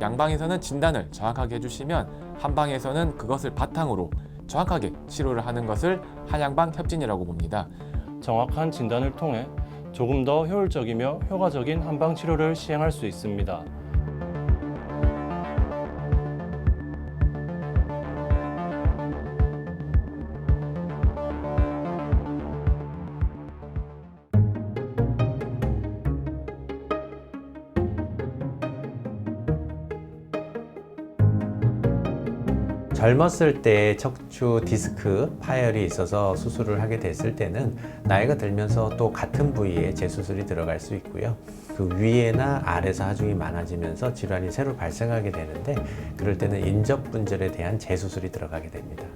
양방에서는 진단을 정확하게 해주시면 한방에서는 그것을 바탕으로 정확하게 치료를 하는 것을 한양방 협진이라고 봅니다. 정확한 진단을 통해 조금 더 효율적이며 효과적인 한방 치료를 시행할 수 있습니다. 젊었을 때 척추 디스크 파열이 있어서 수술을 하게 됐을 때는 나이가 들면서 또 같은 부위에 재수술이 들어갈 수 있고요. 그 위에나 아래서 하중이 많아지면서 질환이 새로 발생하게 되는데 그럴 때는 인접분절에 대한 재수술이 들어가게 됩니다.